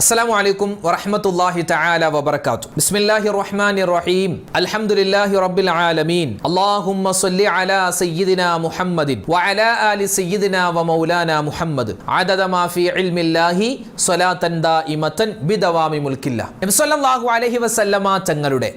അസ്സലാമു അലൈക്കും വറഹമത്തുല്ലാഹി തആല വബറകാതു ബിസ്മില്ലാഹി റഹ്മാനി റഹീം അൽഹംദുലില്ലാഹി റബ്ബിൽ ആലമീൻ. അല്ലാഹുമ്മ സ്വല്ലി അലാ സയ്യിദിന മുഹമ്മദിൻ വഅലാ ആലി സയ്യിദിന വമൗലാന മുഹമ്മദ്. അദദ മാ ഫീ ഇൽമില്ലാഹി സ്വലാതൻ ദായിമത്തൻ ബിദവാമി മുൽക്കില്ല. നബി സല്ലല്ലാഹു അലൈഹി വസല്ലമ തങ്ങളുടെ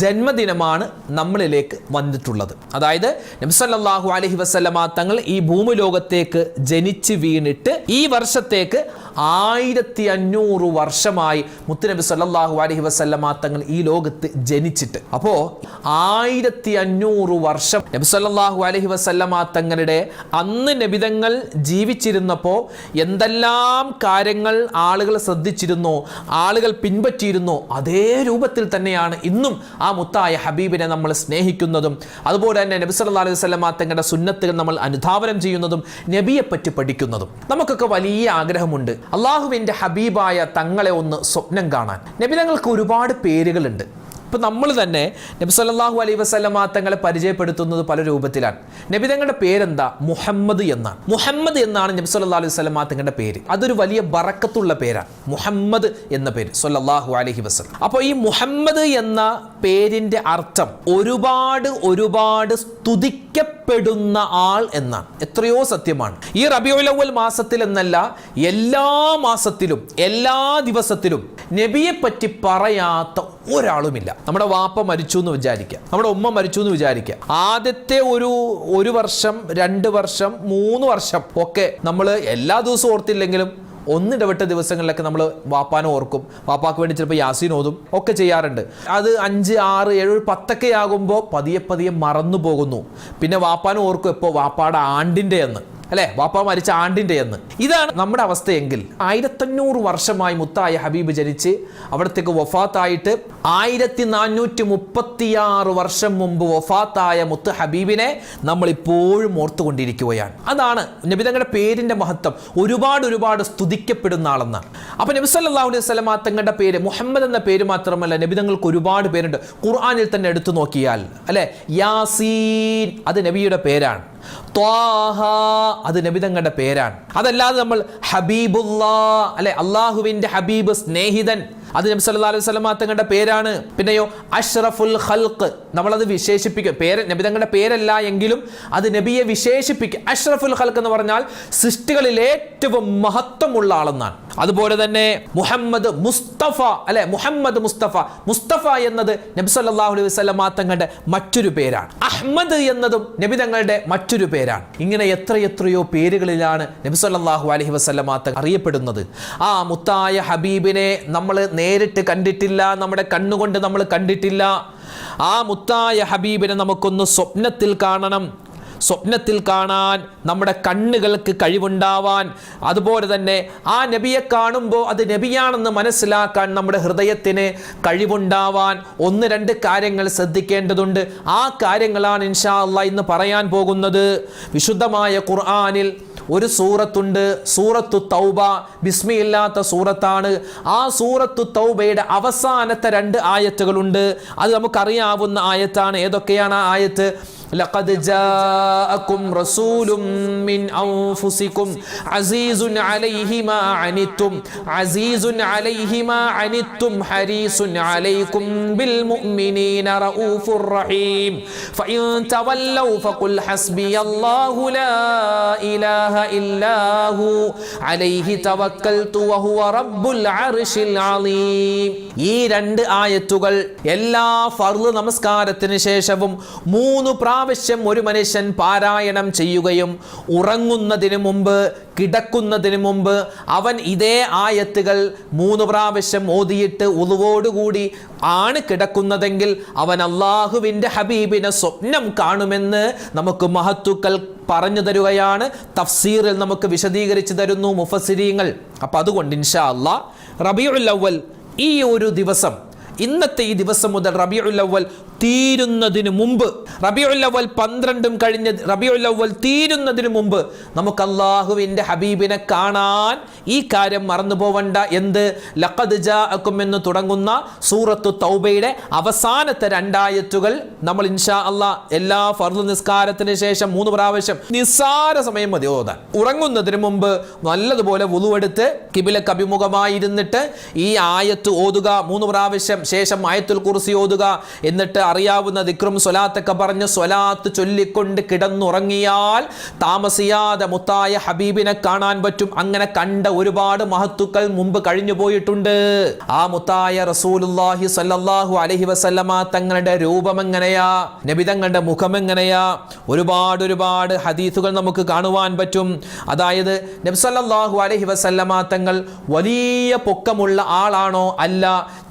ജന്മദിനമാണ് നമ്മളിലേക്ക് വന്നിട്ടുള്ളത്. അതായത് നബിസല്ലാഹു അലഹി വസ്ലമ തങ്ങൾ ഈ ഭൂമി ഭൂമിലോകത്തേക്ക് ജനിച്ച് വീണിട്ട് ഈ വർഷത്തേക്ക് ആയിരത്തി അഞ്ഞൂറ് വർഷമായി മുത്തുനബി സല്ലാഹു അലഹി വസല്ലമ തങ്ങൾ ഈ ലോകത്ത് ജനിച്ചിട്ട്. അപ്പോൾ ആയിരത്തി അഞ്ഞൂറ് വർഷം നബി സല്ലല്ലാഹു അലൈഹി വസല്ലമ തങ്ങളുടെ അന്ന് നബിതങ്ങൾ ജീവിച്ചിരുന്നപ്പോൾ എന്തെല്ലാം കാര്യങ്ങൾ ആളുകൾ ശ്രദ്ധിച്ചിരുന്നോ ആളുകൾ പിൻപറ്റിയിരുന്നോ അതേ രൂപത്തിൽ തന്നെയാണ് ഇന്നും ആ മുത്തായ ഹബീബിനെ നമ്മൾ സ്നേഹിക്കുന്നതും അതുപോലെ തന്നെ നബി സല്ലല്ലാഹു അലൈഹി വസല്ലമ തങ്ങളുടെ സുന്നത്തുകൾ നമ്മൾ അനുധാവനം ചെയ്യുന്നതും നബിയെപ്പറ്റി പഠിക്കുന്നതും. നമുക്കൊക്കെ വലിയ ആഗ്രഹമുണ്ട്. അള്ളാഹുവിന്റെ ഹബീബായ തങ്ങളെ ഒന്ന് സ്വപ്നം കാണാൻ. നബിതങ്ങൾക്ക് ഒരുപാട് പേരുകളുണ്ട്. ഇപ്പം നമ്മൾ തന്നെ നബി സല്ലാഹു അലൈ വസല്ലമ തങ്ങളെ പരിചയപ്പെടുത്തുന്നത് പല രൂപത്തിലാണ്. നബി തങ്ങളുടെ പേരെന്താ? മുഹമ്മദ് എന്നാണ്. മുഹമ്മദ് എന്നാണ് നബി സല്ലാ അലൈഹി വസല്ലമ തങ്ങളുടെ പേര്. അതൊരു വലിയ ബറക്കത്തുള്ള പേരാണ്. മുഹമ്മദ് എന്ന പേര് സല്ലല്ലാഹു അലഹി വസ്ലം അപ്പോൾ ഈ മുഹമ്മദ് എന്ന പേരിന്റെ അർത്ഥം ഒരുപാട് ഒരുപാട് സ്തുതിക്കപ്പെടുന്ന ആൾ എന്നാണ്. എത്രയോ സത്യമാണ്. ഈ റബിയുലവൽ മാസത്തിൽ എന്നല്ല എല്ലാ മാസത്തിലും എല്ലാ ദിവസത്തിലും നബിയെ പറ്റി പറയാത്ത ഒരാളുമില്ല. നമ്മുടെ വാപ്പ മരിച്ചു എന്ന് വിചാരിക്കുക നമ്മുടെ ഉമ്മ മരിച്ചു എന്ന് വിചാരിക്കുക ആദ്യത്തെ ഒരു ഒരു വർഷം രണ്ട് വർഷം മൂന്ന് വർഷം ഒക്കെ നമ്മൾ എല്ലാ ദിവസവും ഓർത്തില്ലെങ്കിലും ഒന്നിടവിട്ട ദിവസങ്ങളിലൊക്കെ നമ്മൾ വാപ്പാനെ ഓർക്കും. വാപ്പാക്ക് വേണ്ടി ചിലപ്പോൾ യാസീൻ ഓതും ഒക്കെ ചെയ്യാറുണ്ട്. അത് അഞ്ച് ആറ് ഏഴ് പത്തൊക്കെ ആകുമ്പോൾ പതിയെ പതിയെ മറന്നു പോകുന്നു. പിന്നെ വാപ്പാനെ ഓർക്കും എപ്പോൾ വാപ്പാടെ ആണ്ടിന്റെ എന്ന് അല്ലേ? വാപ്പ മരിച്ച ആണ്ടിന്റെ എന്ന് ഇതാണ് നമ്മുടെ അവസ്ഥയെങ്കിൽ ആയിരത്തഞ്ഞൂറ് വർഷമായി മുത്തായ ഹബീബ് ജനിച്ച് അവിടത്തേക്ക് വഫാത്തായിട്ട് ആയിരത്തി നാനൂറ്റി മുപ്പത്തിയാറ് വർഷം മുമ്പ് വഫാത്തായ മുത്ത് ഹബീബിനെ നമ്മൾ ഇപ്പോഴും ഓർത്തുകൊണ്ടിരിക്കുകയാണ്. അതാണ് നബിതങ്ങളുടെ പേരിന്റെ മഹത്വം. ഒരുപാട് ഒരുപാട് സ്തുതിക്കപ്പെടുന്ന ആളെന്നാണ്. അപ്പൊ നബി സല്ലല്ലാഹു അലൈഹി തങ്ങളുടെ പേര് മുഹമ്മദ് എന്ന പേര് മാത്രമല്ല നബിതങ്ങൾക്ക് ഒരുപാട് പേരുണ്ട്. ഖുർആാനിൽ തന്നെ എടുത്തു നോക്കിയാൽ അല്ലെ? യാസീൻ അത് നബിയുടെ പേരാണ്. ത്വാഹ. അത് നബിതങ്ങളുടെ പേരാണ്. അതല്ലാതെ നമ്മൾ ഹബീബുല്ലാ അല്ലെ അള്ളാഹുവിന്റെ ഹബീബ് സ്നേഹിതൻ. അത് നബി സല്ലല്ലാഹു അലൈഹി വസല്ലമ തങ്ങളുടെ പേരാണ്. പിന്നെയോ അഷ്റഫുൽ ഹൽക്ക് നമ്മളത് വിശേഷിപ്പിക്കും. പേര് നബി തങ്ങളുടെ പേരല്ല എങ്കിലും അത് നബിയെ വിശേഷിപ്പിക്കും. അഷ്റഫുൽ ഹൽക്ക് എന്ന് പറഞ്ഞാൽ സൃഷ്ടികളിൽ ഏറ്റവും മഹത്വമുള്ള ആളെന്നാണ്. അതുപോലെ തന്നെ മുഹമ്മദ് മുസ്തഫ അല്ലെ? മുഹമ്മദ് മുസ്തഫ. മുസ്തഫ എന്നത് നബി സല്ലല്ലാഹു അലൈഹി വസല്ലമ തങ്ങളുടെ മറ്റൊരു പേരാണ്. അഹ്മദ് എന്നതും നബി തങ്ങളുടെ മറ്റൊരു പേരാണ്. ഇങ്ങനെ എത്രയെത്രയോ പേരുകളിലാണ് നബി സല്ലല്ലാഹു അലൈഹി വസല്ലമ തങ്ങൾ അറിയപ്പെടുന്നത്. ആ മുത്തായ ഹബീബിനെ നമ്മൾ നേരിട്ട് കണ്ടിട്ടില്ല നമ്മുടെ കണ്ണുകൊണ്ട് നമ്മൾ കണ്ടിട്ടില്ല. ആ മുത്തായ ഹബീബിനെ നമുക്കൊന്ന് സ്വപ്നത്തിൽ കാണണം. സ്വപ്നത്തിൽ കാണാൻ നമ്മുടെ കണ്ണുകൾക്ക് കഴിവുണ്ടാവാൻ. അതുപോലെ തന്നെ ആ നബിയെ കാണുമ്പോൾ അത് നബിയാണെന്ന് മനസ്സിലാക്കാൻ നമ്മുടെ ഹൃദയത്തിന് കഴിവുണ്ടാവാൻ. ഒന്ന് രണ്ട് കാര്യങ്ങൾ ശ്രദ്ധിക്കേണ്ടതുണ്ട്. ആ കാര്യങ്ങളാണ് ഇൻഷാ അല്ല ഇന്ന് പറയാൻ പോകുന്നത്. വിശുദ്ധമായ ഖുർആാനിൽ ഒരു സൂറത്തുണ്ട്. സൂറത്തു തൗബ. ബിസ്മിയില്ലാത്ത സൂറത്താണ്. ആ സൂറത്തു തൗബയുടെ അവസാനത്തെ രണ്ട് ആയത്തുകളുണ്ട്. അത് നമുക്കറിയാവുന്ന ആയത്താണ്. ഏതൊക്കെയാണ് ആ ആയത്ത്? لقد جاءكم رسول من أنفسكم عزيز عليه ما عنتم عزيز عليه ما عنتم حريص عليكم بالمؤمنين رؤوف رحيم فإن تولوا فقل حسبي الله لا إله إلا هو عليه توكلت وهو رب العرش العظيم ഈ രണ്ട് ആയത്തുകൾ എല്ലാ ഫർദ് നമസ്കാരത്തിന് ശേഷവും മൂന്ന് പ്രാവശ്യം ഒരു മനുഷ്യൻ പാരായണം ചെയ്യുകയും ഉറങ്ങുന്നതിന് മുമ്പ് കിടക്കുന്നതിന് മുമ്പ് അവൻ ഇതേ ആയത്തുകൾ മൂന്ന് പ്രാവശ്യം ഓതിയിട്ട് ഉളുവോടുകൂടി ആണ് കിടക്കുന്നതെങ്കിൽ അവൻ അള്ളാഹുവിന്റെ ഹബീബിനെ സ്വപ്നം കാണുമെന്ന് നമുക്ക് മഹത്തുക്കൾ പറഞ്ഞു തരുകയാണ്. തഫ്സീറിൽ നമുക്ക് വിശദീകരിച്ചു തരുന്നു മുഫസിരീങ്ങൾ അപ്പം അതുകൊണ്ട് ഇൻഷാ അള്ളാ റബിയുൽ അവൽ ഈ ഒരു ദിവസം ഇന്നത്തെ ഈ ദിവസം മുതൽ റബിയുൽ അവൽ തീരുന്നതിന് മുമ്പ് റബിയുല്ലവൽ പന്ത്രണ്ടും കഴിഞ്ഞ് റബിയുല്ലവൽ തീരുന്നതിന് മുമ്പ് നമുക്ക് അള്ളാഹുവിന്റെ ഹബീബിനെ കാണാൻ ഈ കാര്യം മറന്നു പോവണ്ട. എന്ത്? ലഖദ് ജാഅക്കും എന്ന് തുടങ്ങുന്ന സൂറത്തു തൗബയുടെ അവസാനത്തെ രണ്ടായത്തുകൾ നമ്മൾ ഇൻഷാ അള്ളാ എല്ലാ ഫർദ് നിസ്കാരത്തിന് ശേഷം മൂന്ന് പ്രാവശ്യം നിസ്സാര സമയം മതി. ഓതാൻ ഉറങ്ങുന്നതിന് മുമ്പ് നല്ലതുപോലെ വുളുവെടുത്ത് കിബിലക്ക് അഭിമുഖമായിരുന്നിട്ട് ഈ ആയത്ത് ഓതുക മൂന്ന് പ്രാവശ്യം ശേഷം ആയത്തുൽ കുറിസി ഓതുക എന്നിട്ട് അറിയാവുന്ന ദിക്രും സ്വലാത്തൊക്കെ പറഞ്ഞ് സ്വലാത്ത് ചൊല്ലിക്കൊണ്ട് കിടന്നുറങ്ങിയാൽ താമസിയാതെ മുത്തായ ഹബീബിനെ കാണാൻ പറ്റും. അങ്ങനെ കണ്ട ഒരുപാട് മഹത്തുക്കൾ മുമ്പ് കഴിഞ്ഞു പോയിട്ടുണ്ട്. ആ മുത്തായ റസൂലുല്ലാഹി സല്ലാഹു അലഹി വസല്ലമ തങ്ങളുടെ രൂപം എങ്ങനെയാ? നബിതങ്ങളുടെ മുഖം എങ്ങനെയാ? ഒരുപാട് ഒരുപാട് ഹദീസുകൾ നമുക്ക് കാണുവാൻ പറ്റും. അതായത് നബ്സല്ലാഹു അലഹി വസല്ലമ തങ്ങൾ വലിയ പൊക്കമുള്ള ആളാണോ അല്ല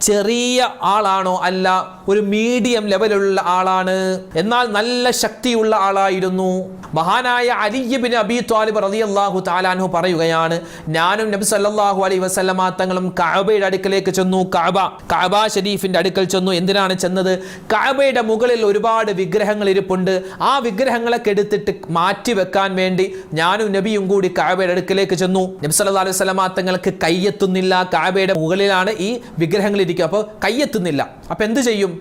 ചെറിയ ആളാണോ അല്ല ഒരു മീഡിയം ലെവലുള്ള ആളാണ്. എന്നാൽ നല്ല ശക്തിയുള്ള ആളായിരുന്നു. മഹാനായ അലിയബിൻ അബി ത്വാലിബ് റളിയല്ലാഹു താലാൻഹു പറയുകയാണ് ഞാനും നബി സല്ലാഹു അലൈ വസല്ലമ തങ്ങളും കഅബയുടെ അടുക്കലേക്ക് ചെന്നു. കഅബ കഅബ ഷരീഫിന്റെ അടുക്കൽ ചെന്നു. എന്തിനാണ് ചെന്നത്? കഅബയുടെ മുകളിൽ ഒരുപാട് വിഗ്രഹങ്ങൾ ഇരിപ്പുണ്ട്. ആ വിഗ്രഹങ്ങളൊക്കെ എടുത്തിട്ട് മാറ്റി വെക്കാൻ വേണ്ടി ഞാനും നബിയും കൂടി കഅബയുടെ അടുക്കലേക്ക് ചെന്നു. നബി സല്ലാ അലൈഹി വസല്ലമ തങ്ങൾക്ക് കയ്യെത്തുന്നില്ല കഅബയുടെ മുകളിലാണ് ഈ വിഗ്രഹങ്ങൾ ഇരിക്കുക അപ്പോൾ കയ്യെത്തുന്നില്ല. അപ്പോൾ എന്ത് ചെയ്യും?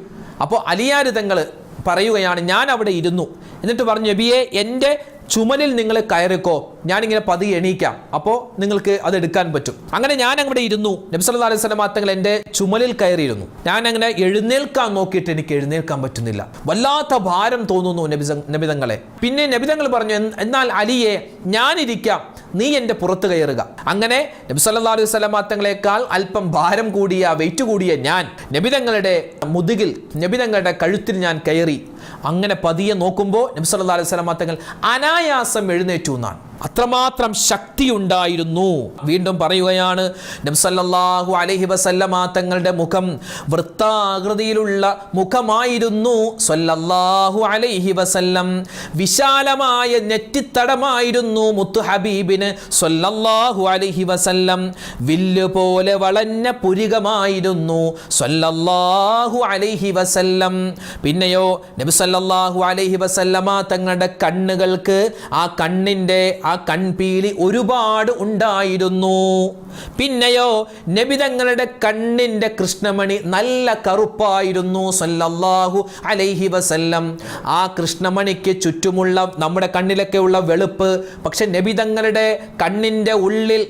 അപ്പോൾ അലിയാരിതങ്ങൾ പറയുകയാണ് ഞാൻ അവിടെ ഇരുന്നു. എന്നിട്ട് പറഞ്ഞു നബിയെ എന്റെ ചുമലിൽ നിങ്ങൾ കയറിക്കോ. ഞാനിങ്ങനെ പതിയെ എണീക്കാം. അപ്പോൾ നിങ്ങൾക്ക് അത് എടുക്കാൻ പറ്റും. അങ്ങനെ ഞാൻ അവിടെ ഇരുന്നു. നബി സല്ലല്ലാഹു അലൈഹി വസല്ലം തങ്ങൾ എന്റെ ചുമലിൽ കയറിയിരുന്നു. ഞാൻ അങ്ങനെ എഴുന്നേൽക്കാൻ നോക്കിയിട്ട് എനിക്ക് എഴുന്നേൽക്കാൻ പറ്റുന്നില്ല. വല്ലാത്ത ഭാരം തോന്നുന്നു നബിസ നബിതങ്ങളെ പിന്നെ നബിതങ്ങൾ പറഞ്ഞു "എൻ- എന്നാൽ അലിയെ ഞാനിരിക്കാം. നീ എന്റെ പുറത്ത് കയറുക. അങ്ങനെ നബി സല്ലല്ലാഹു അലൈഹി വസല്ലം തങ്ങളെക്കാൾ അല്പം ഭാരം കൂടിയ വെയിറ്റ് കൂടിയ ഞാൻ നബിതങ്ങളുടെ മുതുകിൽ നബിതങ്ങളുടെ കഴുത്തിൽ ഞാൻ കയറി. അങ്ങനെ പതിയെ നോക്കുമ്പോൾ നബി സല്ലല്ലാഹു അലൈഹി വസല്ലം തങ്ങൾ അനായാസം എഴുന്നേറ്റു എന്നാണ്. അത്രമാത്രം ശക്തിയുണ്ടായിരുന്നു. വീണ്ടും പറയുകയാണ് നബ്സല്ലാഹു അലഹി വസല്ലമ തങ്ങളുടെ മുഖം വൃത്താകൃതിയിലുള്ള മുഖമായിരുന്നു. സല്ലല്ലാഹു അലൈഹി വസല്ലം വിശാലമായ നെറ്റിത്തടമായിരുന്നു മുത്തു ഹബീബിന് സല്ലല്ലാഹു അലൈഹി വസല്ലം. വില്ല് പോലെ വളഞ്ഞ പുരികമായിരുന്നു സല്ലല്ലാഹു അലൈഹി വസല്ലം. പിന്നെയോ നബി സല്ലല്ലാഹു അലൈഹി വസല്ലമ തങ്ങളുടെ കണ്ണുകൾക്ക് ആ കണ്ണിന്റെ ആ കൺപീലി ഒരുപാട് ഉണ്ടായിരുന്നു. പിന്നെയോ നബിതങ്ങളുടെ കണ്ണിന്റെ കൃഷ്ണമണി നല്ല കറുപ്പായിരുന്നു സല്ലല്ലാഹു അലൈഹി വസല്ലം. ആ കൃഷ്ണമണിക്ക് ചുറ്റുമുള്ള നമ്മുടെ കണ്ണിലൊക്കെ ഉള്ള വെളുപ്പ് പക്ഷെ നബിതങ്ങളുടെ കണ്ണിന്റെ ഉള്ളിൽ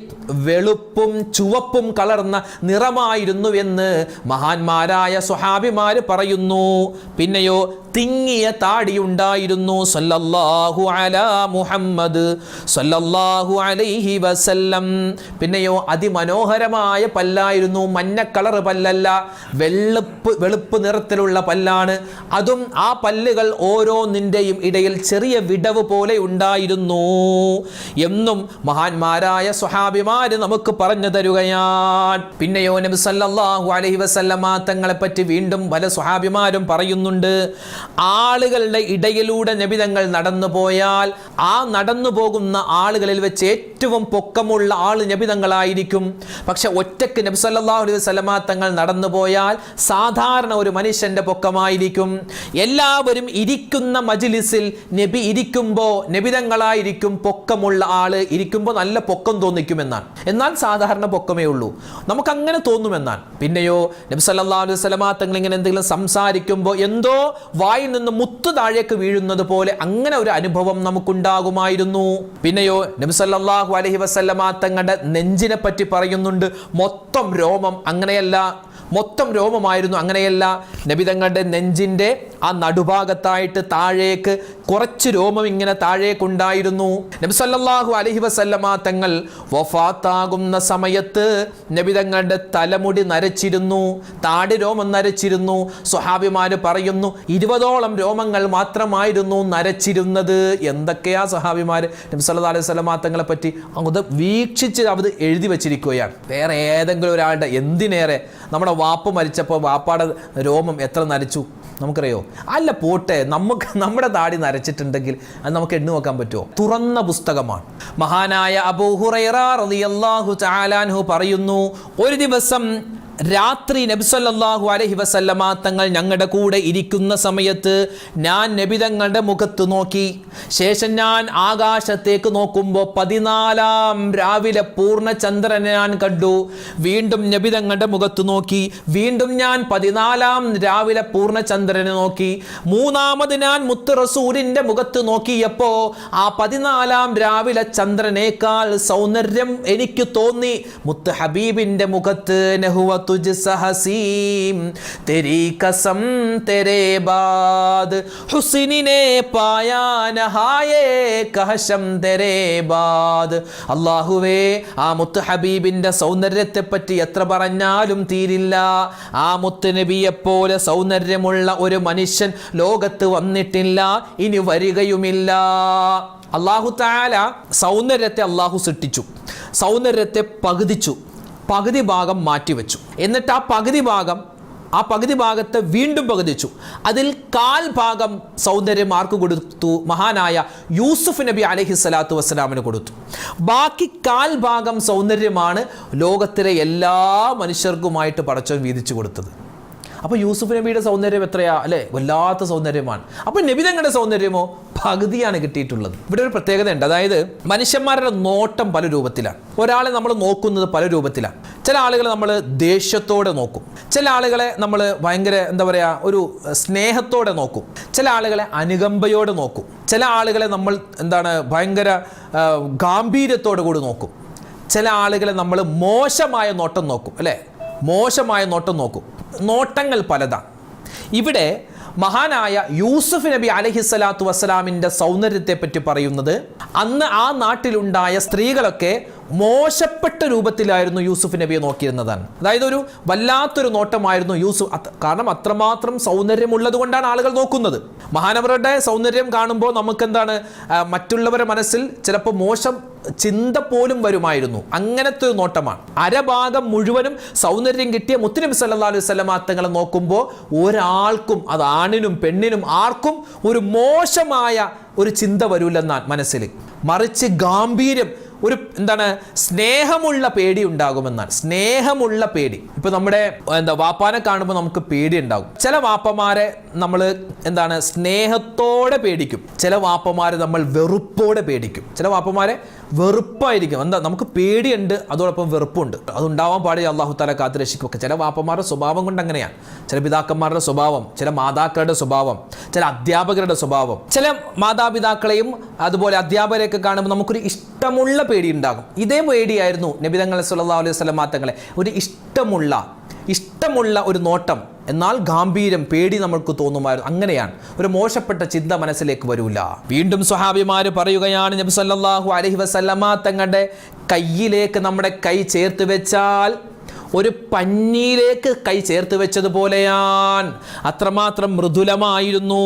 വെളുപ്പും ചുവപ്പും കലർന്ന നിറമായിരുന്നു എന്ന് മഹാന്മാരായ സുഹാബിമാർ പറയുന്നു. പിന്നെയോ തിങ്ങിയ താടിയുണ്ടായിരുന്നു സല്ലല്ലാഹു അലാ മുഹമ്മദ് സല്ലല്ലാഹു അലൈഹി വസല്ലം. പിന്നെയോ അതിമനോഹരമായ പല്ലായിരുന്നു. മഞ്ഞ കളർ പല്ലല്ല. വെളുപ്പ് വെളുപ്പ് നിറത്തിലുള്ള പല്ലാണ്. അതും ആ പല്ലുകൾ ഓരോന്നിന്റെയും ഇടയിൽ ചെറിയ വിടവ് പോലെ ഉണ്ടായിരുന്നു. എന്നും മഹാന്മാരായ സ്വഹാബിമാര് നമുക്ക് പറഞ്ഞു തരുകയാണ്. പിന്നെയോ നബി സല്ലല്ലാഹു അലൈഹി വസല്ലമ തങ്ങളെ പറ്റി വീണ്ടും പല സ്വഹാബിമാരും പറയുന്നുണ്ട്. ആളുകളുടെ ഇടയിലൂടെ നബിതങ്ങൾ നടന്നു പോയാൽ ആ നടന്നു പോകുന്ന ആളുകളിൽ വെച്ച് ഏറ്റവും പൊക്കമുള്ള ആൾ നബിതങ്ങളായിരിക്കും പക്ഷെ ഒറ്റയ്ക്ക് നബി സല്ലല്ലാഹു അലൈഹി വസല്ലമ തങ്ങൾ നടന്നു പോയാൽ സാധാരണ ഒരു മനുഷ്യന്റെ പൊക്കമായിരിക്കും. എല്ലാവരും ഇരിക്കുന്ന മജിലിസിൽ നബി ഇരിക്കുമ്പോൾ നബിതങ്ങളായിരിക്കും പൊക്കമുള്ള ആൾ ഇരിക്കുമ്പോൾ നല്ല പൊക്കം തോന്നിക്കുമെന്നാണ്. എന്നാൽ സാധാരണ പൊക്കമേ ഉള്ളൂ. നമുക്കങ്ങനെ തോന്നുമെന്നാണ്. പിന്നെയോ നബി സല്ലല്ലാഹു അലൈഹി വസല്ലമ തങ്ങൾ ഇങ്ങനെ എന്തെങ്കിലും സംസാരിക്കുമ്പോൾ എന്തോ വായിൽ നിന്ന് മുത്ത് താഴേക്ക് വീഴുന്നത് പോലെ അങ്ങനെ ഒരു അനുഭവം നമുക്കുണ്ടാകുമായിരുന്നു. പിന്നെയോ നബി അലഹി വസല്ലമ തങ്ങളുടെ നെഞ്ചിനെ പറ്റി പറയുന്നുണ്ട്. മൊത്തം രോമം അങ്ങനെയല്ല. മൊത്തം രോമമായിരുന്നു അങ്ങനെയല്ല. നബി തങ്ങളുടെ നെഞ്ചിന്റെ ആ നടുഭാഗത്തായിട്ട് താഴേക്ക് കുറച്ച് രോമം ഇങ്ങനെ താഴേക്കുണ്ടായിരുന്നു. നബി സല്ലല്ലാഹു അലൈഹി വസല്ലമ തങ്ങൾ വഫാത്താകുന്ന സമയത്ത് നബി തങ്ങളുടെ തലമുടി നരച്ചിരുന്നു താടി രോമം നരച്ചിരുന്നു. സ്വഹാബിമാർ പറയുന്നു ഇരുപതോളം രോമങ്ങൾ മാത്രമായിരുന്നു നരച്ചിരുന്നത്. എന്തൊക്കെയാ സുഹാബിമാർ നബി സല്ലല്ലാഹു അലൈഹി സ്വലമാ തങ്ങളെ പറ്റി അത് വീക്ഷിച്ച് അത് എഴുതി വെച്ചിരിക്കുകയാണ്. വേറെ ഏതെങ്കിലും ഒരാളുടെ എന്തിനേറെ? നമ്മുടെ വാപ്പ് മരിച്ചപ്പോൾ വാപ്പാടെ രോമം എത്ര നരച്ചു? നമുക്കറിയോ? അല്ല പോട്ടെ. നമുക്ക് നമ്മുടെ താടി നരച്ചിട്ടുണ്ടെങ്കിൽ അത് നമുക്ക് എണ്ണു നോക്കാൻ പറ്റുമോ? തുറന്ന പുസ്തകമാണ്. മഹാനായ അബൂഹുറൈറ റളിയല്ലാഹു തആലാൻഹു പറയുന്നു ഒരു ദിവസം രാത്രി നബിസല്ലാഹു അലഹി വസല്ലമ തങ്ങൾ ഞങ്ങളുടെ കൂടെ ഇരിക്കുന്ന സമയത്ത് ഞാൻ നബി തങ്ങളുടെ മുഖത്ത് നോക്കി. ശേഷം ഞാൻ ആകാശത്തേക്ക് നോക്കുമ്പോൾ പതിനാലാം രാവിലെ പൂർണ ചന്ദ്രനെ ഞാൻ കണ്ടു. വീണ്ടും നബി തങ്ങളുടെ മുഖത്ത് നോക്കി. വീണ്ടും ഞാൻ പതിനാലാം രാവിലെ പൂർണ ചന്ദ്രനെ നോക്കി. മൂന്നാമത് ഞാൻ മുത്ത് റസൂലിന്റെ മുഖത്ത് നോക്കിയപ്പോൾ ആ പതിനാലാം രാവിലെ ചന്ദ്രനേക്കാൾ സൗന്ദര്യം എനിക്ക് തോന്നി. മുത്ത് ഹബീബിന്റെ മുഖത്ത് നഹുവ തുജ് तेरी कसम तेरे बाद ബാദ്. ने पाया नहाये കഹശം തെരേ ബാദ്. ആ മുത്ത് ഹബീബിന്റെ സൗന്ദര്യത്തെപ്പറ്റി എത്ര പറഞ്ഞാലും തീരില്ല. ആ മുത്ത് നബിയെപ്പോലെ സൗന്ദര്യമുള്ള ഒരു മനുഷ്യൻ ലോകത്ത് വന്നിട്ടില്ല ഇനി വരികയുമില്ല. അള്ളാഹു താല സൗന്ദര്യത്തെ അള്ളാഹു സൃഷ്ടിച്ചു സൗന്ദര്യത്തെ പകുതിച്ചു. പകുതി ഭാഗം മാറ്റിവെച്ചു. എന്നിട്ട് ആ പകുതി ഭാഗം ആ പകുതി ഭാഗത്തെ വീണ്ടും പകുതിച്ചു അതിൽ കാൽ ഭാഗം സൗന്ദര്യം ആർക്ക് കൊടുത്തു? മഹാനായ യൂസുഫ് നബി അലഹി സ്വലാത്തു വസ്സലാമിന് കൊടുത്തു. ബാക്കി കാൽ ഭാഗം സൗന്ദര്യമാണ് ലോകത്തിലെ എല്ലാ മനുഷ്യർക്കുമായിട്ട് പടച്ചവൻ വീതിച്ചു കൊടുത്തത്. അപ്പോൾ യൂസുഫ് നബിയുടെ സൗന്ദര്യം എത്രയാ? അല്ലേ? വല്ലാത്ത സൗന്ദര്യമാണ്. അപ്പോൾ നബിതങ്ങളുടെ സൗന്ദര്യമോ പകുതിയാണ് കിട്ടിയിട്ടുള്ളത്. ഇവിടെ ഒരു പ്രത്യേകത ഉണ്ട് അതായത് മനുഷ്യന്മാരുടെ നോട്ടം പല രൂപത്തിലാണ്. ഒരാളെ നമ്മൾ നോക്കുന്നത് പല രൂപത്തിലാണ്. ചില ആളുകളെ നമ്മൾ ദേഷ്യത്തോടെ നോക്കും. ചില ആളുകളെ നമ്മൾ ഭയങ്കര എന്താ പറയുക ഒരു സ്നേഹത്തോടെ നോക്കും. ചില ആളുകളെ അനുകമ്പയോടെ നോക്കും. ചില ആളുകളെ നമ്മൾ എന്താണ് ഭയങ്കര ഗാംഭീര്യത്തോടു കൂടി നോക്കും. ചില ആളുകളെ നമ്മൾ മോശമായ നോട്ടം നോക്കും. അല്ലേ? മോശമായ നോട്ടം നോക്കൂ. നോട്ടങ്ങൾ പലതാണ് ഇവിടെ മഹാനായ യൂസുഫ് നബി അലഹിസ്സലാത്തു വസ്സലാമിന്റെ സൗന്ദര്യത്തെപ്പറ്റി പറയുന്നത് അന്ന് ആ നാട്ടിലുണ്ടായ സ്ത്രീകളൊക്കെ മോശപ്പെട്ട രൂപത്തിലായിരുന്നു യൂസുഫ് നബിയെ നോക്കിയിരുന്നതാണ്. അതായത് ഒരു വല്ലാത്തൊരു നോട്ടമായിരുന്നു യൂസുഫ്. കാരണം അത്രമാത്രം സൗന്ദര്യമുള്ളത് കൊണ്ടാണ് ആളുകൾ നോക്കുന്നത്. മഹാനവരുടെ സൗന്ദര്യം കാണുമ്പോൾ നമുക്കെന്താണ് മറ്റുള്ളവരുടെ മനസ്സിൽ ചിലപ്പോൾ മോശം ചിന്ത പോലും വരുമായിരുന്നു. അങ്ങനത്തെ ഒരു നോട്ടമാണ്. അരഭാഗം മുഴുവനും സൗന്ദര്യം കിട്ടിയ മുത്തുനബി സല്ലാ അലൈഹി സ്വലമാ തങ്ങളെ നോക്കുമ്പോൾ ഒരാൾക്കും അത് ആണിനും പെണ്ണിനും ആർക്കും ഒരു മോശമായ ഒരു ചിന്ത വരൂലെന്നാണ് മനസ്സിൽ. മറിച്ച് ഗാംഭീര്യം ഒരു എന്താണ് സ്നേഹമുള്ള പേടി ഉണ്ടാകുമെന്നാണ്. സ്നേഹമുള്ള പേടി. ഇപ്പൊ നമ്മുടെ എന്താ വാപ്പാനെ കാണുമ്പോൾ നമുക്ക് പേടി ഉണ്ടാകും. ചില വാപ്പമാരെ നമ്മൾ എന്താണ് സ്നേഹത്തോടെ പേടിക്കും. ചില വാപ്പമാരെ നമ്മൾ വെറുപ്പോടെ പേടിക്കും. ചില വാപ്പമാരെ വെറുപ്പായിരിക്കും. എന്താ നമുക്ക് പേടിയുണ്ട് അതോടൊപ്പം വെറുപ്പുണ്ട്. അതുണ്ടാവാൻ പാടില്ല അള്ളാഹു താല കാത്ത് രക്ഷിക്കൊക്കെ ചില വാപ്പമാരുടെ സ്വഭാവം കൊണ്ട് അങ്ങനെയാണ്. ചില പിതാക്കന്മാരുടെ സ്വഭാവം ചില മാതാക്കളുടെ സ്വഭാവം ചില അധ്യാപകരുടെ സ്വഭാവം. ചില മാതാപിതാക്കളെയും അതുപോലെ അധ്യാപകരെയൊക്കെ കാണുമ്പോൾ നമുക്കൊരു ഇഷ്ടമുള്ള പേടി ഉണ്ടാകും ഇതേ പേടിയായിരുന്നു നബിതങ്ങൾ സുല്ലാ അലൈഹി സ്വലം മാത്തങ്ങളെ ഒരു ഇഷ്ടമുള്ള ഇഷ്ടമുള്ള ഒരു നോട്ടം എന്നാൽ ഗാംഭീര്യം പേടി നമ്മൾക്ക് തോന്നുമായിരുന്നു. അങ്ങനെയാണ്. ഒരു മോശപ്പെട്ട ചിന്ത മനസ്സിലേക്ക് വരൂല. വീണ്ടും സ്വഹാബിമാര് പറയുകയാണ് നബി സല്ലാഹു അലഹി വസല്ലമ തങ്ങളുടെ കയ്യിലേക്ക് നമ്മുടെ കൈ ചേർത്ത് വെച്ചാൽ ഒരു പഞ്ഞിയിലേക്ക് കൈ ചേർത്ത് വെച്ചതുപോലെയാൻ അത്രമാത്രം മൃദുലമായിരുന്നു.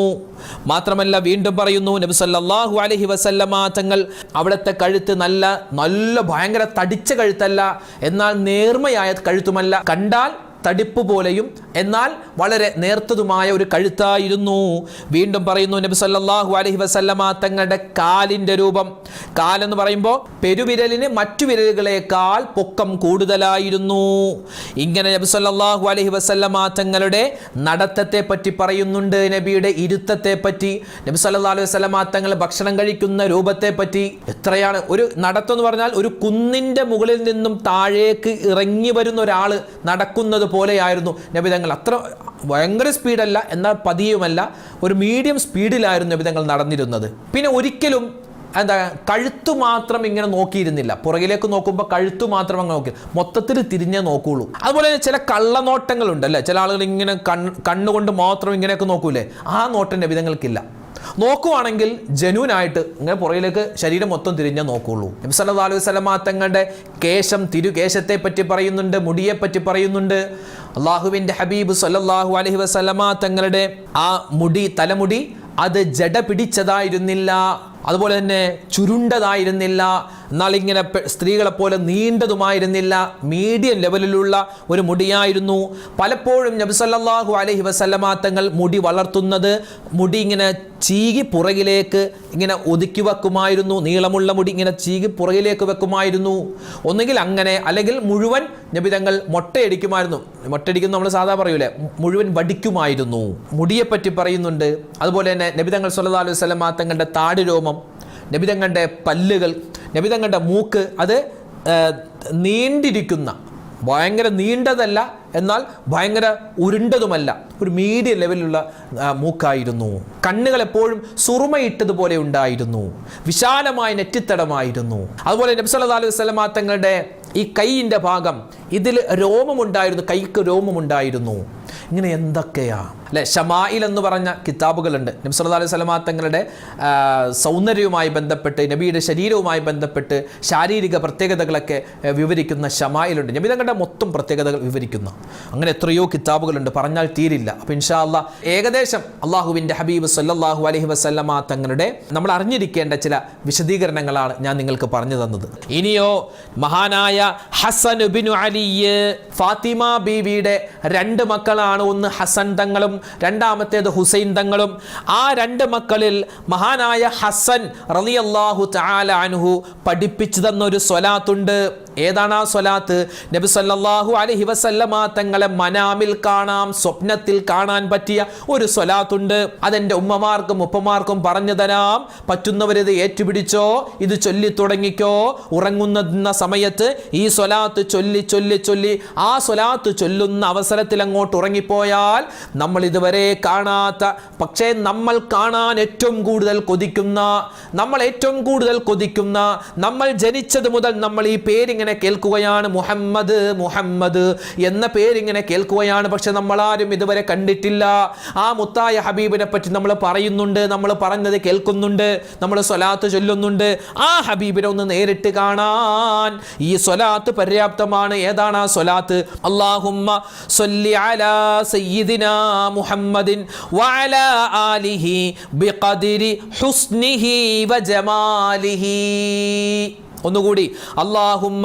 മാത്രമല്ല വീണ്ടും പറയുന്നു നബി സല്ലല്ലാഹു അലൈഹി വസല്ലമ തങ്ങൾ അവിടുത്തെ കഴുത്ത് നല്ല നല്ല ഭയങ്കര തടിച്ച കഴുത്തല്ല. എന്നാൽ നേർമയായ കഴുത്തുമല്ല. കണ്ടാൽ തടിപ്പ് പോലെയും എന്നാൽ വളരെ നേർത്തതുമായ ഒരു കഴുത്തായിരുന്നു. വീണ്ടും പറയുന്നു നബി സല്ലാഹു അലഹി വസല്ലമ തങ്ങളുടെ കാലിന്റെ രൂപം. കാലെന്ന് പറയുമ്പോൾ പെരുവിരലിന് മറ്റു വിരലുകളേക്കാൾ പൊക്കം കൂടുതലായിരുന്നു. ഇങ്ങനെ നബി സല്ലാഹു അലഹി വസല്ലമ തങ്ങളുടെ നടത്തത്തെ പറ്റി പറയുന്നുണ്ട് നബിയുടെ ഇരുത്തത്തെ പറ്റി നബി സല്ലാ അലൈഹി വസല്ലമ തങ്ങൾ ഭക്ഷണം കഴിക്കുന്ന രൂപത്തെ പറ്റി എത്രയാണ്? ഒരു നടത്തം എന്ന് പറഞ്ഞാൽ ഒരു കുന്നിന്റെ മുകളിൽ നിന്നും താഴേക്ക് ഇറങ്ങി വരുന്ന ഒരാൾ നടക്കുന്നത് പോലെയായിരുന്നു. നബിതങ്ങൾ അത്ര ഭയങ്കര സ്പീഡല്ല എന്നാൽ പതിയുമല്ല ഒരു മീഡിയം സ്പീഡിലായിരുന്നു നബിതങ്ങൾ നടന്നിരുന്നത്. പിന്നെ ഒരിക്കലും എന്താ കഴുത്തു മാത്രം ഇങ്ങനെ നോക്കിയിരുന്നില്ല. പുറകിലേക്ക് നോക്കുമ്പോൾ കഴുത്തു മാത്രം അങ്ങ് നോക്കി. മൊത്തത്തിൽ തിരിഞ്ഞേ നോക്കുള്ളൂ. അതുപോലെ തന്നെ ചില കള്ളനോട്ടങ്ങളുണ്ട് അല്ലേ? ചില ആളുകൾ ഇങ്ങനെ കണ്ണ് കണ്ണുകൊണ്ട് മാത്രം ഇങ്ങനെയൊക്കെ നോക്കൂലേ? ആ നോട്ടം നബിതങ്ങൾക്കില്ല നോക്കുവാണെങ്കിൽ ജനുവിനായിട്ട് ഇങ്ങനെ പുറയിലേക്ക് ശരീരം മൊത്തം തിരിഞ്ഞേ നോക്കുള്ളൂ. നബി സല്ലല്ലാഹു അലൈഹി വസല്ലമ തങ്ങളുടെ കേശം തിരുകേശത്തെ പറ്റി പറയുന്നുണ്ട് മുടിയെ പറ്റി പറയുന്നുണ്ട്. അള്ളാഹുവിന്റെ ഹബീബ് സല്ലാഹു അലഹി വസല്ലമ തങ്ങളുടെ ആ മുടി തലമുടി അത് ജട പിടിച്ചതായിരുന്നില്ല അതുപോലെ തന്നെ ചുരുണ്ടതായിരുന്നില്ല. എന്നാൽ ഇങ്ങനെ സ്ത്രീകളെ പോലെ നീണ്ടതുമായിരുന്നില്ല. മീഡിയം ലെവലിലുള്ള ഒരു മുടിയായിരുന്നു. പലപ്പോഴും നബിസല്ലാഹു അലഹി വസല്ലമ തങ്ങൾ മുടി വളർത്തുന്നത് മുടി ഇങ്ങനെ ചീകി പുറകിലേക്ക് ഇങ്ങനെ ഒതുക്കി വെക്കുമായിരുന്നു. നീളമുള്ള മുടി ഇങ്ങനെ ചീകി പുറകിലേക്ക് വെക്കുമായിരുന്നു. ഒന്നുകിൽ അങ്ങനെ അല്ലെങ്കിൽ മുഴുവൻ നബിതങ്ങൾ മൊട്ടയടിക്കുമായിരുന്നു. മൊട്ടയടിക്കുന്നു നമ്മൾ സാധാ പറയൂലേ മുഴുവൻ വടിക്കുമായിരുന്നു. മുടിയെപ്പറ്റി പറയുന്നുണ്ട്. അതുപോലെ തന്നെ നബിതങ്ങൾ സല്ലാ അലൈഹി വസല്ലമ തങ്ങളുടെ താടി രോമം നബിതങ്ങളുടെ പല്ലുകൾ നബിതങ്ങളുടെ മൂക്ക് അത് നീണ്ടിരിക്കുന്ന ഭയങ്കര നീണ്ടതല്ല എന്നാൽ ഭയങ്കര ഉരുണ്ടതുമല്ല ഒരു മീഡിയം ലെവലിലുള്ള മൂക്കായിരുന്നു. കണ്ണുകൾ എപ്പോഴും സുറുമയിട്ടതുപോലെ ഉണ്ടായിരുന്നു. വിശാലമായ നെറ്റിത്തടമായിരുന്നു. അതുപോലെ നബ്സല്ലാ അലൈഹി വസല്ലമ തങ്ങളുടെ ഈ കൈയിന്റെ ഭാഗം ഇതിൽ രോമമുണ്ടായിരുന്നു കൈക്ക് രോമമുണ്ടായിരുന്നു. ഇങ്ങനെ എന്തൊക്കെയാ? അല്ലെ ഷമായിൽ എന്ന് പറഞ്ഞ കിതാബുകളുണ്ട്. നബി സല്ലല്ലാഹു അലൈഹി സ്വലമാ തങ്ങളുടെ സൗന്ദര്യവുമായി ബന്ധപ്പെട്ട് നബിയുടെ ശരീരവുമായി ബന്ധപ്പെട്ട് ശാരീരിക പ്രത്യേകതകളൊക്കെ വിവരിക്കുന്ന ഷമായിലുണ്ട് നബി തങ്ങളുടെ മൊത്തം പ്രത്യേകതകൾ വിവരിക്കുന്ന. അങ്ങനെ എത്രയോ കിതാബുകളുണ്ട്. പറഞ്ഞാൽ തീരില്ല. അപ്പം ഇൻഷാ അല്ല ഏകദേശം അള്ളാഹുവിന്റെ ഹബീബ് സല്ലാഹു അലഹി വസല്ലമ തങ്ങളുടെ നമ്മൾ അറിഞ്ഞിരിക്കേണ്ട ചില വിശദീകരണങ്ങളാണ് ഞാൻ നിങ്ങൾക്ക് പറഞ്ഞു തന്നത്. ഇനിയോ മഹാനായ ഹസൻ ബിനു അലിയ് ഫാത്തിമ ബീവിയുടെ രണ്ട് മക്കളാണ് ഒന്ന് ഹസൻ തങ്ങളും രണ്ടാമത്തേത് ഹുസൈൻ തങ്ങളും. ആ രണ്ട് മക്കളിൽ മഹാനായ ഹസൻ റളിയല്ലാഹു തആല അൻഹു പഠിപ്പിച്ചു തന്നൊരു സ്വലാത്തുണ്ട്. ഏതാണ് ആ സ്വലാത്ത്? നബി സല്ലല്ലാഹു അലൈഹി വസല്ലമ തങ്ങളെ മനാമിൽ കാണാം സ്വപ്നത്തിൽ കാണാൻ പറ്റിയ ഒരു സ്വലാത്തുണ്ട്. അതെന്റെ ഉമ്മമാർക്കും ഉപ്പമാർക്കും പറഞ്ഞു തരാം. പറ്റുന്നവരിത് ഏറ്റുപിടിച്ചോ? ഇത് ചൊല്ലി തുടങ്ങിക്കോ? ഉറങ്ങുന്ന സമയത്ത് ഈ സ്വലാത്ത് ചൊല്ലി ചൊല്ലി ചൊല്ലി ആ സ്വലാത്ത് ചൊല്ലുന്ന അവസരത്തിൽ അങ്ങോട്ട് ഉറങ്ങിപ്പോയാൽ നമ്മൾ ഇതുവരെ കാണാത്ത പക്ഷേ നമ്മൾ കാണാൻ ഏറ്റവും കൂടുതൽ കൊതിക്കുന്ന നമ്മൾ ഏറ്റവും കൂടുതൽ കൊതിക്കുന്ന നമ്മൾ ജനിച്ചത് മുതൽ നമ്മൾ ഈ പേരിങ്ങനെ കേൾക്കുകയാണ് മുഹമ്മദ് മുഹമ്മദ് എന്ന പേരിങ്ങനെ കേൾക്കുകയാണ്. പക്ഷെ നമ്മളാരും ഇതുവരെ കണ്ടിട്ടില്ല. ആ മുത്തായ ഹബീബിനെ പറ്റി നമ്മൾ പറയുന്നുണ്ട് നമ്മൾ പറഞ്ഞത് കേൾക്കുന്നുണ്ട് നമ്മൾ സ്വലാത്ത് ചൊല്ലുന്നുണ്ട്. ആ ഹബീബിനെ ഒന്ന് നേരിട്ട് കാണാൻ. ഈ സ്വലാത്ത് പര്യാപ്തമാണ്. ഏതാണ് ആ സ്വലാത്ത്? അള്ളാഹുമ്മ സ്വല്ലി അലാ മുഹമ്മദിൻ ആലിഹി ഹുസ്നിഹി വജമാലിഹി ഒന്നുകൂടി.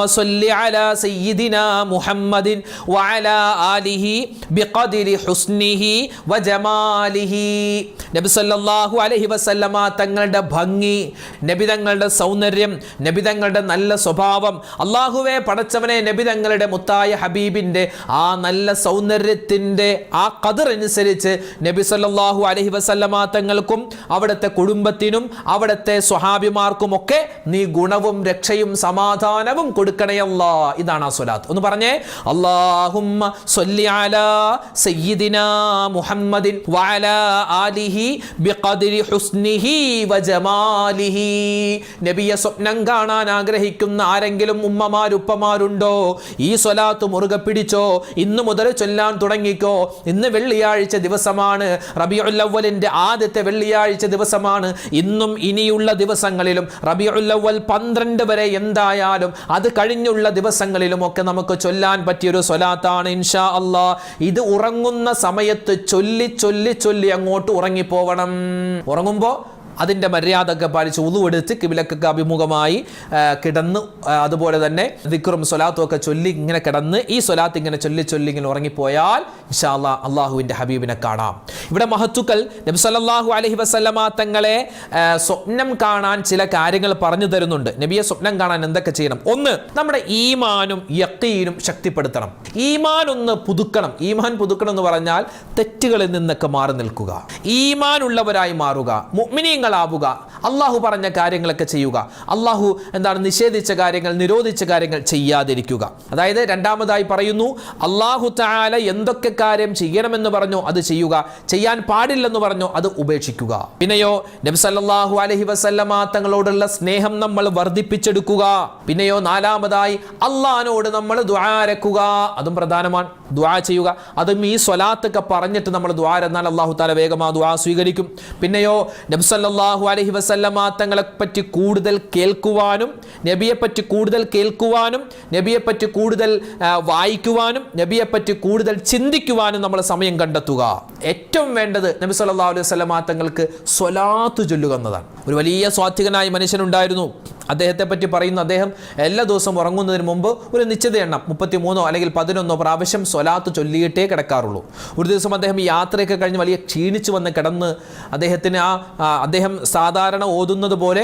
സല്ലി അലാ മുഹമ്മദിൻ ആലിഹി ഹുസ്നിഹി നബി സല്ലല്ലാഹു അലൈഹി വസല്ലമ തങ്ങളുടെ ഭംഗി നബി തങ്ങളുടെ സൗന്ദര്യം നബി തങ്ങളുടെ നല്ല സ്വഭാവം അള്ളാഹുവെ പടച്ചവനെ നബി തങ്ങളുടെ മുത്തായ ഹബീബിന്റെ ആ നല്ല സൗന്ദര്യത്തിന്റെ ആ കതിർ അനുസരിച്ച് നബി സല്ലല്ലാഹു അലൈഹി വസല്ലമ തങ്ങൾക്കും അവിടുത്തെ കുടുംബത്തിനും അവിടുത്തെ സ്വഹാബിമാർക്കും ഒക്കെ നീ ഗുണവും രക്ഷയും സമാധാനവും കൊടുക്കണേ കൊടുക്കണയല്ല ഇതാണ് ആ സ്വലാത്ത്. ഒന്ന് പറഞ്ഞേ. സയ്യിദിനാ മുഹമ്മദിൻ ആലിഹി ഹുസ്നിഹി നബിയെ സ്വപ്നം കാണാൻ ആഗ്രഹിക്കുന്ന ആരെങ്കിലും ഉമ്മമാരുപ്പമാരുണ്ടോ ഈ സ്വലാത്ത് മുറുകെ പിടിച്ചോ? ഇന്ന് മുതൽ ചൊല്ലാൻ തുടങ്ങിക്കോ? ഇന്ന് വെള്ളിയാഴ്ച ദിവസമാണ്. റബിയുൽ അവ്വലിന്റെ ആദ്യത്തെ വെള്ളിയാഴ്ച ദിവസമാണ്. ഇന്നും ഇനിയുള്ള ദിവസങ്ങളിലും റബിയുല്ലവൽ പന്ത്രണ്ട് വരെ എന്തായാലും അത് കഴിഞ്ഞുള്ള ദിവസങ്ങളിലും ഒക്കെ നമുക്ക് ചൊല്ലാൻ പറ്റിയൊരു സ്വലാത്താണ് ഇൻഷാ അള്ളാ ഇത് ഉറങ്ങുന്ന സമയത്ത് ചൊല്ലി ചൊല്ലി ചൊല്ലി അങ്ങോട്ട് ഉറങ്ങിപ്പോവണം. ഉറങ്ങുമ്പോൾ അതിന്റെ മര്യാദയൊക്കെ പാലിച്ച് ഉതുവെടുത്ത് കിബിലക്കൊക്കെ അഭിമുഖമായി കിടന്ന് അതുപോലെ തന്നെ ദിക്റും സ്വലാത്തും ഒക്കെ ചൊല്ലി ഇങ്ങനെ കിടന്ന് ഈ സ്വലാത്ത് ഇങ്ങനെ ചൊല്ലി ചൊല്ലി ഇങ്ങനെ ഉറങ്ങിപ്പോയാൽ ഇൻഷാ അല്ലാ അള്ളാഹുവിന്റെ ഹബീബിനെ കാണാം. ഇവിടെ മഹത്തുക്കൾ നബി സല്ലല്ലാഹു അലൈഹി വസല്ലമ തങ്ങളെ സ്വപ്നം കാണാൻ ചില കാര്യങ്ങൾ പറഞ്ഞു തരുന്നുണ്ട്. നബിയെ സ്വപ്നം കാണാൻ എന്തൊക്കെ ചെയ്യണം? ഒന്ന് നമ്മുടെ ഈമാനും യക്കീനും ശക്തിപ്പെടുത്തണം. ഈമാൻ ഒന്ന് പുതുക്കണം. ഈമാൻ പുതുക്കണം എന്ന് പറഞ്ഞാൽ തെറ്റുകളിൽ നിന്നൊക്കെ മാറി നിൽക്കുക. ഈമാനുള്ളവരായി മാറുക. മാറുക മുഅ്മിനീങ്ങളാവുക അള്ളാഹു പറഞ്ഞ കാര്യങ്ങളൊക്കെ ചെയ്യുക. അള്ളാഹു എന്താണ് നിഷേധിച്ച കാര്യങ്ങൾ നിരോധിച്ച കാര്യങ്ങൾ ചെയ്യാതിരിക്കുക. അതായത് രണ്ടാമതായി പറയുന്നു അള്ളാഹു താല എന്തൊക്കെ കാര്യം ചെയ്യണമെന്ന് പറഞ്ഞോ അത് ചെയ്യുക. ചെയ്യാൻ പാടില്ലെന്ന് പറഞ്ഞോ അത് ഉപേക്ഷിക്കുക. പിന്നെയോ നബി അലഹി വസല്ലമ തങ്ങളോടുള്ള സ്നേഹം നമ്മൾ വർദ്ധിപ്പിച്ചെടുക്കുക. പിന്നെയോ നാലാമതായി അള്ളഹാനോട് നമ്മൾ ദ്വാരക്കുക അതും പ്രധാനമാണ്. ദ്വാ ചെയ്യുക. അതും ഈ സ്വലാത്തൊക്കെ പറഞ്ഞിട്ട് നമ്മൾ ദ്വാരെന്നാൽ അള്ളാഹു താല വേഗം ആ ദ്വാ സ്വീകരിക്കും. പിന്നെയോ നബി സല്ലല്ലാഹു അലഹി വസല്ലമ തങ്ങളെ പറ്റി കൂടുതൽ കേൾക്കുവാനും നബിയെപ്പറ്റി കൂടുതൽ കേൾക്കുവാനും നബിയെപ്പറ്റി കൂടുതൽ വായിക്കുവാനും നബിയെപ്പറ്റി കൂടുതൽ ചിന്തിക്കുവാനും നമ്മൾ സമയം കണ്ടെത്തുക. ഏറ്റവും വേണ്ടത് നബി സല്ലാ അലൈഹി വസല്ലമ തങ്ങൾക്ക് സ്വലാത്ത് ചൊല്ലുക എന്നതാണ്. ഒരു വലിയ സ്വാത്വികനായ മനുഷ്യനുണ്ടായിരുന്നു. അദ്ദേഹത്തെ പറ്റി പറയുന്ന. അദ്ദേഹം എല്ലാ ദിവസവും ഉറങ്ങുന്നതിന് മുമ്പ് ഒരു നിശ്ചിത എണ്ണം മുപ്പത്തി മൂന്നോ അല്ലെങ്കിൽ പതിനൊന്നോ പ്രാവശ്യം സ്വലാത്ത് ചൊല്ലിയിട്ടേ കിടക്കാറുള്ളൂ. ഒരു ദിവസം അദ്ദേഹം യാത്രയൊക്കെ കഴിഞ്ഞ് വലിയ ക്ഷീണിച്ചു വന്ന് കിടന്ന് അദ്ദേഹത്തിന് ആ അദ്ദേഹം സാധാരണ ഓതുന്നത് പോലെ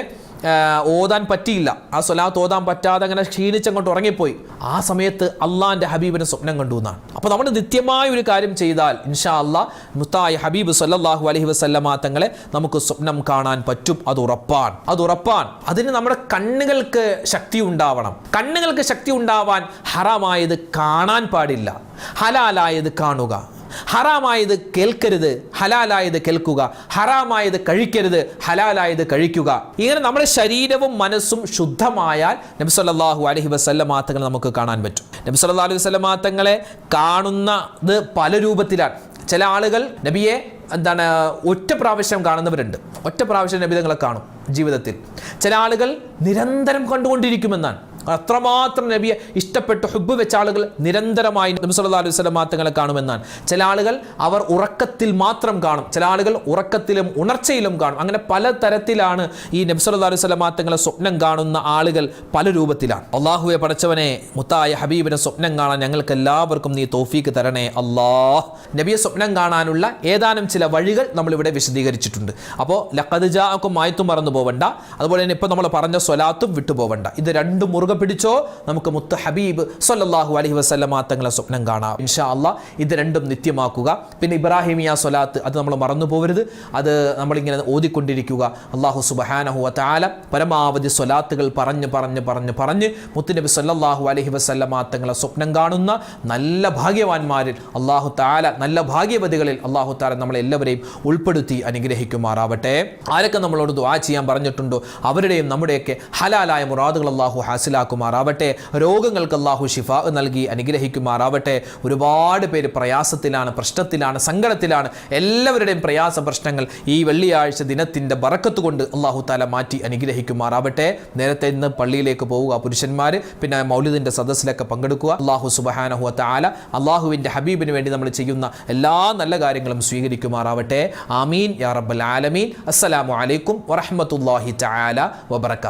ഓതാൻ പറ്റിയില്ല. ആ സ്വലാത്ത് ഓതാൻ പറ്റാതെ അങ്ങനെ ക്ഷീണിച്ചങ്ങോട്ട് ഉറങ്ങിപ്പോയി. ആ സമയത്ത് അള്ളാന്റെ ഹബീബിന് സ്വപ്നം കണ്ടു എന്നാണ്. അപ്പോൾ നമ്മൾ നിത്യമായ ഒരു കാര്യം ചെയ്താൽ ഇൻഷാ അള്ളാ മുത്തായ ഹബീബ് സല്ലാഹു അലഹി വസല്ലമ തങ്ങളെ നമുക്ക് സ്വപ്നം കാണാൻ പറ്റും. അത് ഉറപ്പാൻ അത് ഉറപ്പാൻ അതിന് നമ്മുടെ കണ്ണുകൾക്ക് ശക്തി ഉണ്ടാവണം. കണ്ണുകൾക്ക് ശക്തി ഉണ്ടാവാൻ ഹറാമായത് കാണാൻ പാടില്ല. ഹലാലായത് കാണുക. ഹറാമായത് കേൾക്കരുത് ഹലാലായത് കേൾക്കുക. ഹറാമായത് കഴിക്കരുത് ഹലാലായത് കഴിക്കുക. ഇങ്ങനെ നമ്മുടെ ശരീരവും മനസ്സും ശുദ്ധമായാൽ നബി സല്ലല്ലാഹു അലൈഹി വസല്ലമ തങ്ങൾ നമുക്ക് കാണാൻ പറ്റും. നബി സല്ലല്ലാഹു അലൈഹി വസല്ലമ തങ്ങളെ കാണുന്നത് പല രൂപത്തിലാണ്. ചില ആളുകൾ നബിയെ എന്താണ് ഒറ്റ പ്രാവശ്യം കാണുന്നവരുണ്ട്. ഒറ്റ പ്രാവശ്യം നബിതങ്ങളെ കാണും ജീവിതത്തിൽ. ചില ആളുകൾ നിരന്തരം കണ്ടുകൊണ്ടിരിക്കുമെന്നാണ്. അത്രമാത്രം നബിയെ ഇഷ്ടപ്പെട്ട് ഹുബ് വെച്ച ആളുകൾ നിരന്തരമായി സല്ലല്ലാഹു അലൈഹി വസല്ലം തങ്ങളെ കാണുമെന്നാണ്. ചില ആളുകൾ അവർ ഉറക്കത്തിൽ മാത്രം കാണും. ചില ആളുകൾ ഉറക്കത്തിലും ഉണർച്ചയിലും കാണും. അങ്ങനെ പല തരത്തിലാണ് ഈ നബി സല്ലല്ലാഹു അലൈഹി വസല്ലം തങ്ങളെ സ്വപ്നം കാണുന്ന ആളുകൾ പല രൂപത്തിലാണ്. അള്ളാഹുവെ പടച്ചവനെ മുത്തായ ഹബീബിനെ സ്വപ്നം കാണാൻ ഞങ്ങൾക്ക് എല്ലാവർക്കും നീ തോഫീക്ക് തരണേ അള്ളാഹ് നബിയെ സ്വപ്നം കാണാനുള്ള ഏതാനും ചില വഴികൾ നമ്മളിവിടെ വിശദീകരിച്ചിട്ടുണ്ട്. അപ്പോൾ ലക്കദ്ജാക്കും മായത്തും മറന്നു പോവണ്ട അതുപോലെ തന്നെ ഇപ്പോൾ നമ്മൾ പറഞ്ഞ സ്വലാത്തും വിട്ടുപോവണ്ട. ഇത് രണ്ടും മുറുകെ പിടിച്ചോ? നമുക്ക് മുത്ത് ഹബീബ് സൊല്ലാഹു അലഹി വസല്ലമ തങ്ങളെ സ്വപ്നം കാണാം. ഇൻഷാ അല്ല ഇത് രണ്ടും നിത്യമാക്കുക. പിന്നെ ഇബ്രാഹിമിയ സൊലാത്ത് അത് നമ്മൾ മറന്നു പോകരുത് അത് നമ്മളിങ്ങനെ ഓതിക്കൊണ്ടിരിക്കുക. അള്ളാഹു സുബഹാനഹു വതആല പരമാവധി സൊലാത്തുകൾ പറഞ്ഞ് പറഞ്ഞ് പറഞ്ഞ് പറഞ്ഞ് മുത്തുനബി സൊല്ലാഹു അലഹി വസല്ലമ തങ്ങളെ സ്വപ്നം കാണുന്ന നല്ല ഭാഗ്യവാന്മാരിൽ അള്ളാഹു താല നല്ല ഭാഗ്യവതികളിൽ അള്ളാഹു താല നമ്മളെ എല്ലാവരെയും ഉൾപ്പെടുത്തി അനുഗ്രഹിക്കുമാറാവട്ടെ. ആരൊക്കെ നമ്മളോട് ദുആ ചെയ്യാൻ പറഞ്ഞിട്ടുണ്ടോ? അവരുടെയും നമ്മുടെയൊക്കെ ഹലാലായ മുറാദുകൾ അള്ളാഹു ഹാസിലാക്കുമാറാവട്ടെ രോഗങ്ങൾക്ക് അള്ളാഹു ഷിഫ നൽകി അനുഗ്രഹിക്കുമാറാവട്ടെ. ഒരുപാട് പേര് പ്രയാസത്തിലാണ് പ്രശ്നത്തിലാണ് സങ്കടത്തിലാണ്. എല്ലാവരുടെയും പ്രയാസ പ്രശ്നങ്ങൾ ഈ വെള്ളിയാഴ്ച ദിനത്തിന്റെ ബറക്കത്ത് കൊണ്ട് അള്ളാഹു താല മാറ്റി അനുഗ്രഹിക്കുമാറാവട്ടെ. നേരത്തെ ഇന്ന് പള്ളിയിലേക്ക് പോവുക പുരുഷന്മാർ പിന്നെ മൗലിദിന്റെ സദസ്സിലൊക്കെ പങ്കെടുക്കുക. അള്ളാഹു സുബഹാനഹു താല അള്ളാഹുവിന്റെ ഹബീബിന് വേണ്ടി നമ്മൾ ചെയ്യുന്ന എല്ലാ നല്ല കാര്യങ്ങളും സ്വീകരിക്കുമാറാവട്ടെ. ആമീൻ യാ റബ്ബൽ ആലമീൻ. അസ്സലാമു അലൈക്കും വറഹ്മത്തുള്ളാഹി താല വബറകാതുഹു.